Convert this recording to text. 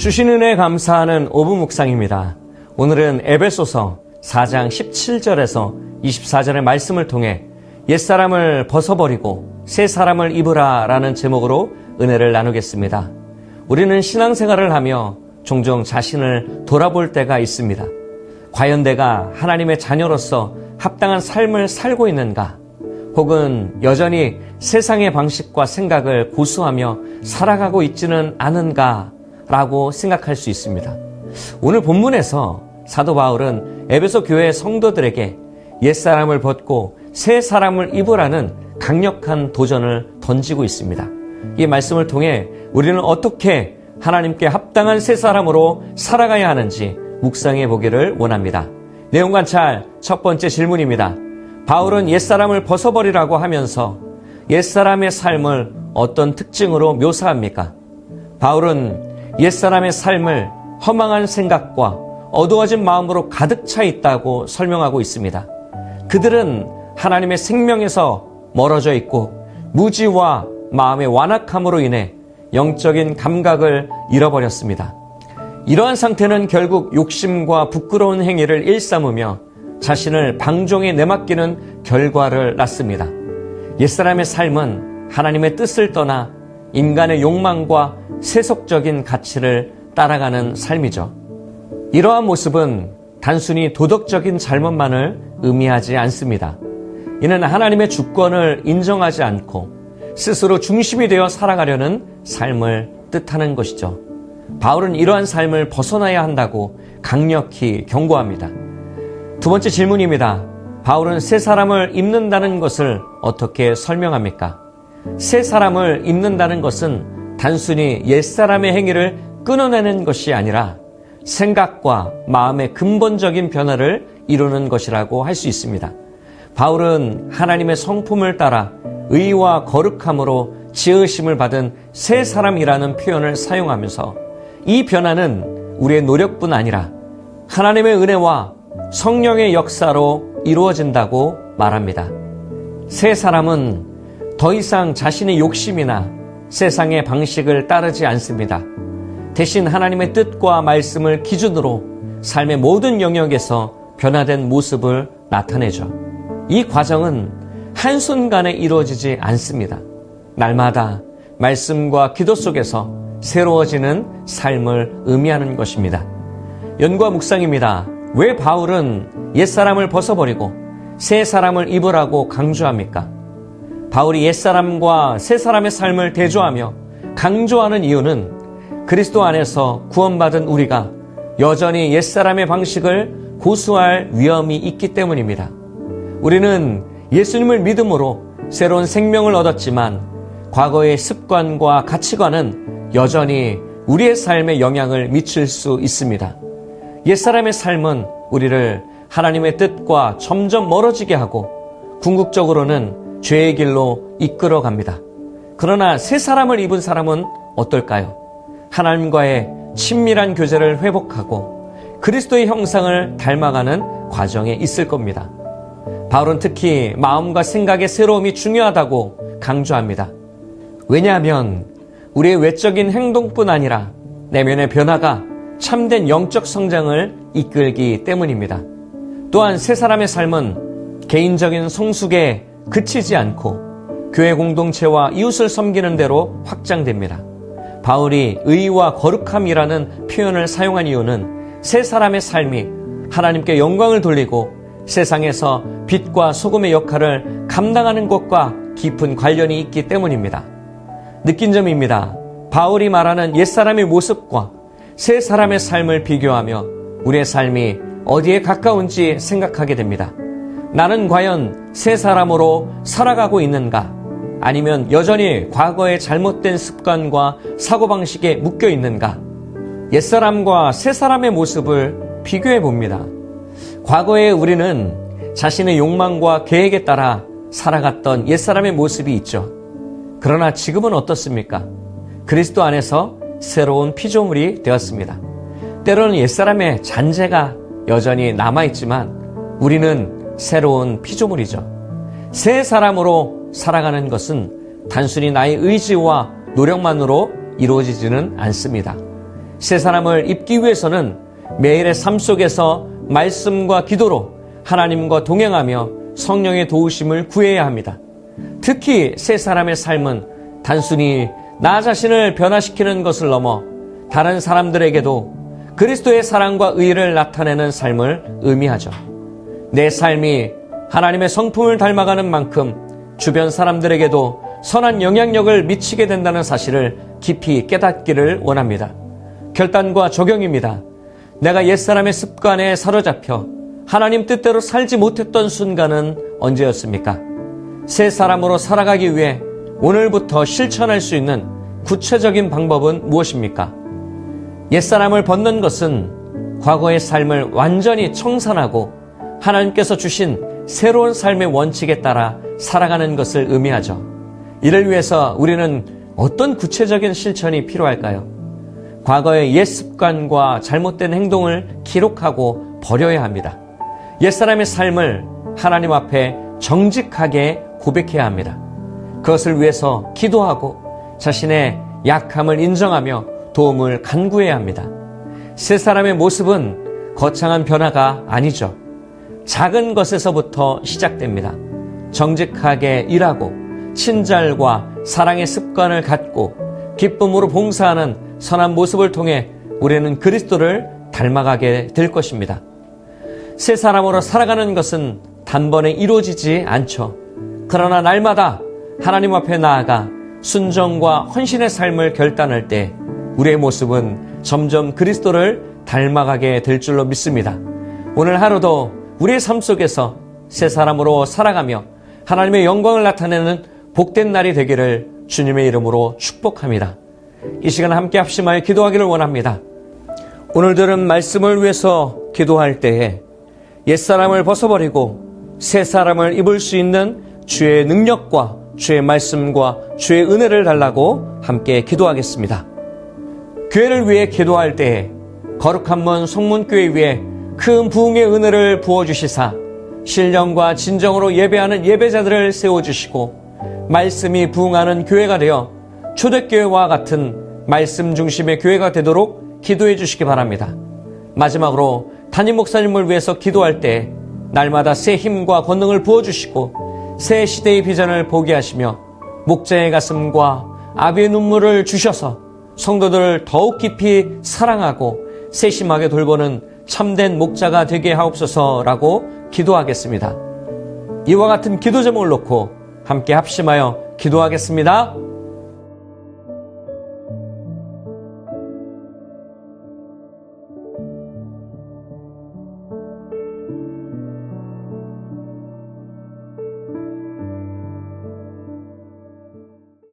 주신 은혜 감사하는 오부 묵상입니다. 오늘은 에베소서 4장 17절에서 24절의 말씀을 통해 옛사람을 벗어버리고 새 사람을 입으라 라는 제목으로 은혜를 나누겠습니다. 우리는 신앙생활을 하며 종종 자신을 돌아볼 때가 있습니다. 과연 내가 하나님의 자녀로서 합당한 삶을 살고 있는가? 혹은 여전히 세상의 방식과 생각을 고수하며 살아가고 있지는 않은가? 라고 생각할 수 있습니다. 오늘 본문에서 사도 바울은 에베소 교회 성도들에게 옛사람을 벗고 새 사람을 입으라는 강력한 도전을 던지고 있습니다. 이 말씀을 통해 우리는 어떻게 하나님께 합당한 새 사람으로 살아가야 하는지 묵상해 보기를 원합니다. 내용 관찰 첫 번째 질문입니다. 바울은 옛사람을 벗어버리라고 하면서 옛사람의 삶을 어떤 특징으로 묘사합니까? 바울은 옛사람의 삶을 허망한 생각과 어두워진 마음으로 가득 차 있다고 설명하고 있습니다. 그들은 하나님의 생명에서 멀어져 있고 무지와 마음의 완악함으로 인해 영적인 감각을 잃어버렸습니다. 이러한 상태는 결국 욕심과 부끄러운 행위를 일삼으며 자신을 방종에 내맡기는 결과를 낳습니다. 옛사람의 삶은 하나님의 뜻을 떠나 인간의 욕망과 세속적인 가치를 따라가는 삶이죠. 이러한 모습은 단순히 도덕적인 잘못만을 의미하지 않습니다. 이는 하나님의 주권을 인정하지 않고 스스로 중심이 되어 살아가려는 삶을 뜻하는 것이죠. 바울은 이러한 삶을 벗어나야 한다고 강력히 경고합니다. 두 번째 질문입니다. 바울은 새 사람을 입는다는 것을 어떻게 설명합니까? 새 사람을 입는다는 것은 단순히 옛사람의 행위를 끊어내는 것이 아니라 생각과 마음의 근본적인 변화를 이루는 것이라고 할 수 있습니다. 바울은 하나님의 성품을 따라 의와 거룩함으로 지으심을 받은 새 사람이라는 표현을 사용하면서 이 변화는 우리의 노력뿐 아니라 하나님의 은혜와 성령의 역사로 이루어진다고 말합니다. 새 사람은 더 이상 자신의 욕심이나 세상의 방식을 따르지 않습니다. 대신 하나님의 뜻과 말씀을 기준으로 삶의 모든 영역에서 변화된 모습을 나타내죠. 이 과정은 한순간에 이루어지지 않습니다. 날마다 말씀과 기도 속에서 새로워지는 삶을 의미하는 것입니다. 연과 묵상입니다. 왜 바울은 옛사람을 벗어버리고 새 사람을 입으라고 강조합니까? 바울이 옛사람과 새 사람의 삶을 대조하며 강조하는 이유는 그리스도 안에서 구원받은 우리가 여전히 옛사람의 방식을 고수할 위험이 있기 때문입니다. 우리는 예수님을 믿음으로 새로운 생명을 얻었지만 과거의 습관과 가치관은 여전히 우리의 삶에 영향을 미칠 수 있습니다. 옛사람의 삶은 우리를 하나님의 뜻과 점점 멀어지게 하고 궁극적으로는 죄의 길로 이끌어 갑니다. 그러나 새 사람을 입은 사람은 어떨까요? 하나님과의 친밀한 교제를 회복하고 그리스도의 형상을 닮아가는 과정에 있을 겁니다. 바울은 특히 마음과 생각의 새로움이 중요하다고 강조합니다. 왜냐하면 우리의 외적인 행동뿐 아니라 내면의 변화가 참된 영적 성장을 이끌기 때문입니다. 또한 세 사람의 삶은 개인적인 성숙에 그치지 않고 교회 공동체와 이웃을 섬기는 대로 확장됩니다. 바울이 의와 거룩함이라는 표현을 사용한 이유는 세 사람의 삶이 하나님께 영광을 돌리고 세상에서 빛과 소금의 역할을 감당하는 것과 깊은 관련이 있기 때문입니다. 느낀 점입니다. 바울이 말하는 옛사람의 모습과 새 사람의 삶을 비교하며 우리의 삶이 어디에 가까운지 생각하게 됩니다. 나는 과연 새 사람으로 살아가고 있는가? 아니면 여전히 과거의 잘못된 습관과 사고방식에 묶여 있는가? 옛사람과 새 사람의 모습을 비교해 봅니다. 과거에 우리는 자신의 욕망과 계획에 따라 살아갔던 옛사람의 모습이 있죠. 그러나 지금은 어떻습니까? 그리스도 안에서 새로운 피조물이 되었습니다. 때로는 옛사람의 잔재가 여전히 남아있지만 우리는 새로운 피조물이죠. 새 사람으로 살아가는 것은 단순히 나의 의지와 노력만으로 이루어지지는 않습니다. 새 사람을 입기 위해서는 매일의 삶 속에서 말씀과 기도로 하나님과 동행하며 성령의 도우심을 구해야 합니다. 특히 새 사람의 삶은 단순히 나 자신을 변화시키는 것을 넘어 다른 사람들에게도 그리스도의 사랑과 의를 나타내는 삶을 의미하죠. 내 삶이 하나님의 성품을 닮아가는 만큼 주변 사람들에게도 선한 영향력을 미치게 된다는 사실을 깊이 깨닫기를 원합니다. 결단과 적용입니다. 내가 옛사람의 습관에 사로잡혀 하나님 뜻대로 살지 못했던 순간은 언제였습니까? 새 사람으로 살아가기 위해 오늘부터 실천할 수 있는 구체적인 방법은 무엇입니까? 옛사람을 벗는 것은 과거의 삶을 완전히 청산하고 하나님께서 주신 새로운 삶의 원칙에 따라 살아가는 것을 의미하죠. 이를 위해서 우리는 어떤 구체적인 실천이 필요할까요? 과거의 옛 습관과 잘못된 행동을 기록하고 버려야 합니다. 옛사람의 삶을 하나님 앞에 정직하게 고백해야 합니다. 그것을 위해서 기도하고 자신의 약함을 인정하며 도움을 간구해야 합니다. 새 사람의 모습은 거창한 변화가 아니죠. 작은 것에서부터 시작됩니다. 정직하게 일하고 친절과 사랑의 습관을 갖고 기쁨으로 봉사하는 선한 모습을 통해 우리는 그리스도를 닮아가게 될 것입니다. 새 사람으로 살아가는 것은 단번에 이루어지지 않죠. 그러나 날마다 하나님 앞에 나아가 순정과 헌신의 삶을 결단할 때 우리의 모습은 점점 그리스도를 닮아가게 될 줄로 믿습니다. 오늘 하루도 우리의 삶 속에서 새 사람으로 살아가며 하나님의 영광을 나타내는 복된 날이 되기를 주님의 이름으로 축복합니다. 이 시간 함께 합심하여 기도하기를 원합니다. 오늘 들은 말씀을 위해서 기도할 때에 옛사람을 벗어버리고 새 사람을 입을 수 있는 주의 능력과 주의 말씀과 주의 은혜를 달라고 함께 기도하겠습니다. 교회를 위해 기도할 때에 거룩한 문 성문교회 위에 큰 부흥의 은혜를 부어주시사 신령과 진정으로 예배하는 예배자들을 세워주시고 말씀이 부흥하는 교회가 되어 초대교회와 같은 말씀 중심의 교회가 되도록 기도해 주시기 바랍니다. 마지막으로 담임 목사님을 위해서 기도할 때 날마다 새 힘과 권능을 부어주시고 새 시대의 비전을 보게 하시며 목자의 가슴과 아비의 눈물을 주셔서 성도들을 더욱 깊이 사랑하고 세심하게 돌보는 참된 목자가 되게 하옵소서라고 기도하겠습니다. 이와 같은 기도 제목을 놓고 함께 합심하여 기도하겠습니다.